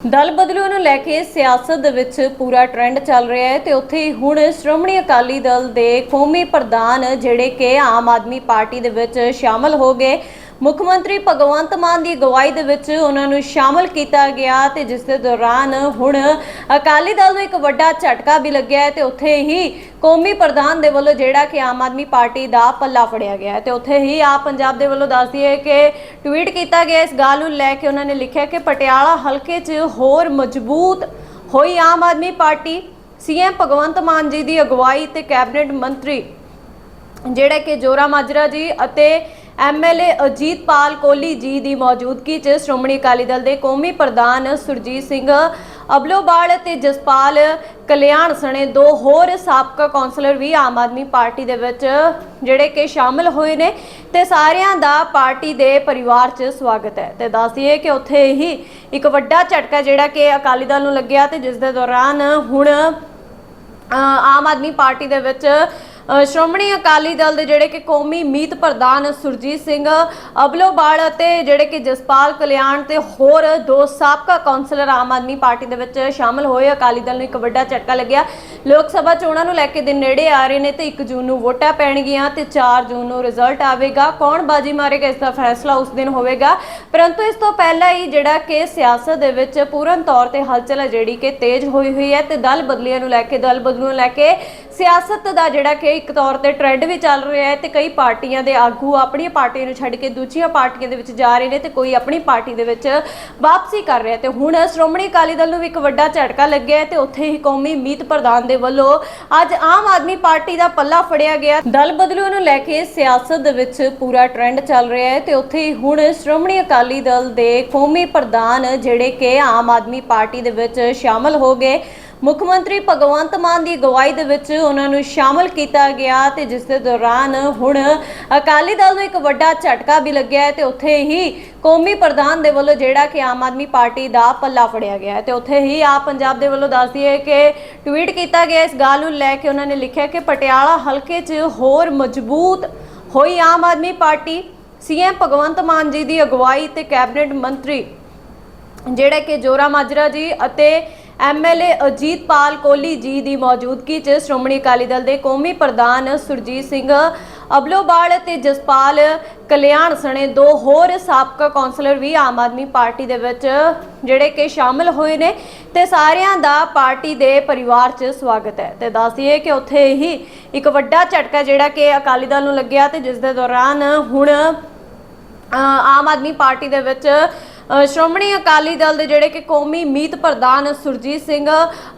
ਦਲ ਬਦਲੂ ਨੂੰ ਲੈ ਕੇ ਸਿਆਸਤ ਦੇ ਵਿੱਚ ਪੂਰਾ ਟ੍ਰੈਂਡ ਚੱਲ ਰਿਹਾ ਹੈ ਤੇ ਉੱਥੇ ਹੁਣ ਸ਼੍ਰੋਮਣੀ ਅਕਾਲੀ ਦਲ ਦੇ ਕੌਮੀ ਪ੍ਰਧਾਨ ਜਿਹੜੇ ਕਿ ਆਮ ਆਦਮੀ ਪਾਰਟੀ ਦੇ ਵਿੱਚ ਸ਼ਾਮਲ ਹੋ ਗਏ। ਮੁੱਖ ਮੰਤਰੀ ਭਗਵੰਤ ਮਾਨ ਦੀ ਅਗਵਾਈ ਦੇ ਵਿੱਚ ਉਹਨਾਂ ਨੂੰ ਸ਼ਾਮਲ ਕੀਤਾ ਗਿਆ ਤੇ ਜਿਸ ਦੇ ਦੌਰਾਨ ਹੁਣ ਅਕਾਲੀ ਦਲ ਨੂੰ ਇੱਕ ਵੱਡਾ ਝਟਕਾ ਵੀ ਲੱਗਿਆ ਹੈ ਤੇ ਉੱਥੇ ਹੀ ਕੌਮੀ ਪ੍ਰਧਾਨ ਦੇ ਵੱਲੋਂ ਜਿਹੜਾ ਕਿ ਆਮ ਆਦਮੀ ਪਾਰਟੀ ਦਾ ਪੱਲਾ ਫੜਿਆ ਗਿਆ ਹੈ ਤੇ ਉੱਥੇ ਹੀ ਆਪ ਪੰਜਾਬ ਦੇ ਵੱਲੋਂ ਦੱਸਦੀ ਹੈ ਕਿ ਟਵੀਟ ਕੀਤਾ ਗਿਆ, ਇਸ ਗੱਲ ਨੂੰ ਲੈ ਕੇ ਉਹਨਾਂ ਨੇ ਲਿਖਿਆ ਕਿ ਪਟਿਆਲਾ ਹਲਕੇ 'ਚ ਹੋਰ ਮਜ਼ਬੂਤ ਹੋਈ ਆਮ ਆਦਮੀ ਪਾਰਟੀ। ਸੀਐਮ ਭਗਵੰਤ ਮਾਨ ਜੀ ਦੀ ਅਗਵਾਈ ਤੇ ਕੈਬਨਿਟ ਮੰਤਰੀ ਜਿਹੜਾ ਕਿ ਜੋਰਾ ਮਾਜਰਾ ਜੀ ਅਤੇ ਐਮਐਲਏ ਅਜੀਤਪਾਲ ਕੋਹਲੀ ਜੀ ਦੀ ਮੌਜੂਦਗੀ 'ਚ ਸ਼੍ਰੋਮਣੀ ਅਕਾਲੀ ਦਲ ਦੇ ਕੌਮੀ ਪ੍ਰਧਾਨ ਸੁਰਜੀਤ ਸਿੰਘ ਅਬਲੋਵਾਲ ਤੇ ਜਸਪਾਲ ਕਲਿਆਣ ਸਣੇ ਦੋ ਹੋਰ ਸਾਬਕਾ ਕੌਂਸਲਰ ਵੀ ਆਮ ਆਦਮੀ ਪਾਰਟੀ ਦੇ ਵਿੱਚ ਜਿਹੜੇ ਕਿ ਸ਼ਾਮਲ ਹੋਏ ਨੇ ਤੇ ਸਾਰਿਆਂ ਦਾ ਪਾਰਟੀ ਦੇ ਪਰਿਵਾਰ 'ਚ ਸਵਾਗਤ ਹੈ। ਤੇ ਦੱਸਦੀਏ ਕਿ ਉੱਥੇ ਹੀ ਇੱਕ ਵੱਡਾ ਝਟਕਾ ਜਿਹੜਾ ਕਿ ਅਕਾਲੀ ਦਲ ਨੂੰ ਲੱਗਿਆ ਤੇ ਜਿਸ ਦੇ ਦੌਰਾਨ ਹੁਣ ਆਮ ਆਦਮੀ ਪਾਰਟੀ ਦੇ ਵਿੱਚ ਸ਼੍ਰੋਮਣੀ ਅਕਾਲੀ ਦਲ ਦੇ ਜਿਹੜੇ ਕਿ ਕੌਮੀ ਮੀਤ ਪ੍ਰਧਾਨ ਸੁਰਜੀਤ ਸਿੰਘ ਅਬਲੋਬਾਲ ਅਤੇ ਜਿਹੜੇ ਕਿ ਜਸਪਾਲ ਕਲਿਆਣ ਤੇ ਹੋਰ ਦੋ ਸਾਬਕਾ ਕੌਂਸਲਰ ਆਮ ਆਦਮੀ ਪਾਰਟੀ ਦੇ ਵਿੱਚ ਸ਼ਾਮਲ ਹੋਏ। ਅਕਾਲੀ ਦਲ ਨੂੰ ਇੱਕ ਵੱਡਾ ਝਟਕਾ ਲੱਗਿਆ। ਲੋਕ ਸਭਾ ਚੋਣਾਂ ਨੂੰ ਲੈ ਕੇ ਦਿਨ ਨੇੜੇ ਆ ਰਹੇ ਨੇ ਤੇ 1 ਜੂਨ ਨੂੰ ਵੋਟਾਂ ਪੈਣਗੀਆਂ ਤੇ 4 ਜੂਨ ਨੂੰ ਰਿਜ਼ਲਟ ਆਵੇਗਾ। ਕੌਣ ਬਾਜੀ ਮਾਰੇਗਾ, ਇਸ ਦਾ ਫੈਸਲਾ ਉਸ ਦਿਨ ਹੋਵੇਗਾ। ਪਰੰਤੂ ਇਸ ਤੋਂ ਪਹਿਲਾਂ ਹੀ ਜਿਹੜਾ ਕਿ ਸਿਆਸਤ ਦੇ ਵਿੱਚ ਪੂਰਨ ਤੌਰ ਤੇ ਹਲਚਲ ਹੈ ਜਿਹੜੀ ਕਿ ਤੇਜ਼ ਹੋਈ ਹੋਈ ਹੈ ਤੇ ਦਲ ਬਦਲੀਆਂ ਨੂੰ ਲੈ ਕੇ, ਦਲ ਬਦਲੂ ਨੂੰ ਲੈ ਕੇ ਸਿਆਸਤ ਦਾ ਜਿਹੜਾ ਕਿ ਇੱਕ ਤੌਰ ਤੇ ਟ੍ਰੈਂਡ ਵੀ ਚੱਲ ਰਿਹਾ ਹੈ ਤੇ ਕਈ ਪਾਰਟੀਆਂ ਦੇ ਆਗੂ ਆਪਣੀ ਪਾਰਟੀ ਨੂੰ ਛੱਡ ਕੇ ਦੂਜੀਆਂ ਪਾਰਟੀਆਂ ਦੇ ਵਿੱਚ ਜਾ ਰਹੇ ਨੇ ਤੇ ਕੋਈ ਆਪਣੀ ਪਾਰਟੀ ਦੇ ਵਿੱਚ ਵਾਪਸੀ ਕਰ ਰਿਹਾ ਤੇ ਹੁਣ ਸ਼੍ਰੋਮਣੀ ਅਕਾਲੀ ਦਲ ਨੂੰ ਵੀ ਇੱਕ ਵੱਡਾ ਝਟਕਾ ਲੱਗਿਆ ਹੈ ਤੇ ਉੱਥੇ ਹੀ ਕੌਮੀ ਮੀਤ ਪ੍ਰਧਾਨ ਦੇ ਵੱਲੋਂ ਅੱਜ ਆਮ ਆਦਮੀ ਪਾਰਟੀ ਦਾ ਪੱਲਾ ਫੜਿਆ ਗਿਆ ਦਲ ਬਦਲੂ ਨੂੰ ਲੈ ਕੇ ਸਿਆਸਤ ਦੇ ਵਿੱਚ ਪੂਰਾ ਟ੍ਰੈਂਡ ਚੱਲ ਰਿਹਾ ਹੈ ਤੇ ਉੱਥੇ ਹੀ ਹੁਣ ਸ਼੍ਰੋਮਣੀ ਅਕਾਲੀ ਦਲ ਦੇ ਕੌਮੀ ਪ੍ਰਧਾਨ ਜਿਹੜੇ ਕਿ ਆਮ ਆਦਮੀ ਪਾਰਟੀ ਦੇ ਵਿੱਚ ਸ਼ਾਮਲ ਹੋ ਗਏ। ਮੁੱਖ ਮੰਤਰੀ ਭਗਵੰਤ ਮਾਨ ਦੀ ਅਗਵਾਈ ਦੇ ਵਿੱਚ ਉਹਨਾਂ ਨੂੰ ਸ਼ਾਮਲ ਕੀਤਾ ਗਿਆ ਤੇ ਜਿਸ ਦੇ ਦੌਰਾਨ ਹੁਣ ਅਕਾਲੀ ਦਲ ਨੂੰ ਇੱਕ ਵੱਡਾ ਝਟਕਾ ਵੀ ਲੱਗਿਆ ਹੈ ਤੇ ਉੱਥੇ ਹੀ ਕੌਮੀ ਪ੍ਰਧਾਨ ਦੇ ਵੱਲੋਂ ਜਿਹੜਾ ਕਿ ਆਮ ਆਦਮੀ ਪਾਰਟੀ ਦਾ ਪੱਲਾ ਫੜਿਆ ਗਿਆ ਹੈ ਤੇ ਉੱਥੇ ਹੀ ਆਪ ਪੰਜਾਬ ਦੇ ਵੱਲੋਂ ਦੱਸਦੀ ਹੈ ਕਿ ਟਵੀਟ ਕੀਤਾ ਗਿਆ, ਇਸ ਗੱਲ ਨੂੰ ਲੈ ਕੇ ਉਹਨਾਂ ਨੇ ਲਿਖਿਆ ਕਿ ਪਟਿਆਲਾ ਹਲਕੇ 'ਚ ਹੋਰ ਮਜ਼ਬੂਤ ਹੋਈ ਆਮ ਆਦਮੀ ਪਾਰਟੀ। ਸੀਐਮ ਭਗਵੰਤ ਮਾਨ ਜੀ ਦੀ ਅਗਵਾਈ ਤੇ ਕੈਬਨਿਟ ਮੰਤਰੀ ਜਿਹੜਾ ਕਿ ਜੋਰਾ ਮਾਜਰਾ ਜੀ ਅਤੇ ਐਮਐਲਏ ਅਜੀਤਪਾਲ ਕੋਹਲੀ ਜੀ ਦੀ ਮੌਜੂਦਗੀ 'ਚ ਸ਼੍ਰੋਮਣੀ ਅਕਾਲੀ ਦਲ ਦੇ ਕੌਮੀ ਪ੍ਰਧਾਨ ਸੁਰਜੀਤ ਸਿੰਘ ਅਬਲੋਵਾਲ ਤੇ ਜਸਪਾਲ ਕਲਿਆਣ ਸਣੇ ਦੋ ਹੋਰ ਸਾਬਕਾ ਕੌਂਸਲਰ ਵੀ ਆਮ ਆਦਮੀ ਪਾਰਟੀ ਦੇ ਵਿੱਚ ਜਿਹੜੇ ਕਿ ਸ਼ਾਮਲ ਹੋਏ ਨੇ ਤੇ ਸਾਰਿਆਂ ਦਾ ਪਾਰਟੀ ਦੇ ਪਰਿਵਾਰ 'ਚ ਸਵਾਗਤ ਹੈ। ਤੇ ਦੱਸਦੀਏ ਕਿ ਉੱਥੇ ਹੀ ਇੱਕ ਵੱਡਾ ਝਟਕਾ ਜਿਹੜਾ ਕਿ ਅਕਾਲੀ ਦਲ ਨੂੰ ਲੱਗਿਆ ਤੇ ਜਿਸ ਦੇ ਦੌਰਾਨ ਹੁਣ ਆਮ ਆਦਮੀ ਪਾਰਟੀ ਦੇ ਵਿੱਚ ਸ਼੍ਰੋਮਣੀ ਅਕਾਲੀ ਦਲ ਦੇ ਜਿਹੜੇ ਕਿ ਕੌਮੀ ਮੀਤ ਪ੍ਰਧਾਨ ਸੁਰਜੀਤ ਸਿੰਘ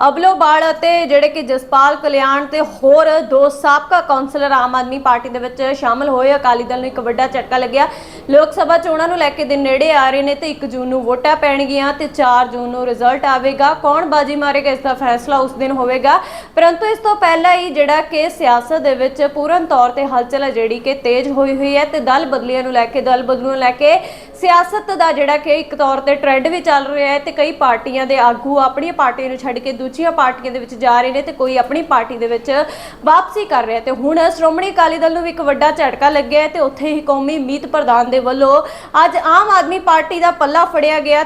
ਅਬਲੋਬਾਲ ਅਤੇ ਜਿਹੜੇ ਕਿ ਜਸਪਾਲ ਕਲਿਆਣ ਤੇ ਹੋਰ ਦੋ ਸਾਬਕਾ ਕੌਂਸਲਰ ਆਮ ਆਦਮੀ ਪਾਰਟੀ ਦੇ ਵਿੱਚ ਸ਼ਾਮਲ ਹੋਏ। ਅਕਾਲੀ ਦਲ ਨੂੰ ਇੱਕ ਵੱਡਾ ਝਟਕਾ ਲੱਗਿਆ। ਲੋਕ ਸਭਾ ਚੋਣਾਂ ਨੂੰ ਲੈ ਕੇ ਦਿਨ ਨੇੜੇ ਆ ਰਹੇ ਨੇ ਤੇ 1 ਜੂਨ ਨੂੰ ਵੋਟਾਂ ਪੈਣਗੀਆਂ ਤੇ 4 ਜੂਨ ਨੂੰ ਰਿਜ਼ਲਟ ਆਵੇਗਾ। ਕੌਣ ਬਾਜੀ ਮਾਰੇਗਾ, ਇਸ ਦਾ ਫੈਸਲਾ ਉਸ ਦਿਨ ਹੋਵੇਗਾ। ਪਰੰਤੂ ਇਸ ਤੋਂ ਪਹਿਲਾਂ ਹੀ ਜਿਹੜਾ ਕਿ ਸਿਆਸਤ ਦੇ ਵਿੱਚ ਪੂਰਨ ਤੌਰ ਤੇ ਹਲਚਲ ਹੈ ਜਿਹੜੀ ਕਿ ਤੇਜ਼ ਹੋਈ ਹੋਈ ਹੈ ਤੇ ਦਲ ਬਦਲੀਆਂ ਨੂੰ ਲੈ ਕੇ, ਦਲ ਬਦਲੂ ਨੂੰ ਲੈ ਕੇ ਸਿਆਸਤ ਦਾ ਜਿਹੜਾ ਕਿ ਇੱਕ ਤੌਰ ਤੇ ਟ੍ਰੈਂਡ ਵੀ ਚੱਲ ਰਿਹਾ ਹੈ ਤੇ ਕਈ ਪਾਰਟੀਆਂ ਦੇ ਆਗੂ ਆਪਣੀ ਪਾਰਟੀ ਨੂੰ ਛੱਡ ਕੇ ਦੂਜੀਆਂ ਪਾਰਟੀਆਂ ਦੇ ਵਿੱਚ ਜਾ ਰਹੇ ਨੇ ਤੇ ਕੋਈ ਆਪਣੀ ਪਾਰਟੀ ਦੇ ਵਿੱਚ ਵਾਪਸੀ ਕਰ ਰਿਹਾ ਤੇ ਹੁਣ ਸ਼੍ਰੋਮਣੀ ਅਕਾਲੀ ਦਲ ਨੂੰ ਵੀ ਇੱਕ ਵੱਡਾ ਝਟਕਾ ਲੱਗਿਆ ਹੈ ਤੇ ਉੱਥੇ ਹੀ ਕੌਮੀ ਮੀਤ ਪ੍ਰਧਾਨ ਦੇ ਵੱਲੋਂ ਅੱਜ ਆਮ ਆਦਮੀ ਪਾਰਟੀ ਦਾ ਪੱਲਾ ਫੜਿਆ ਗਿਆ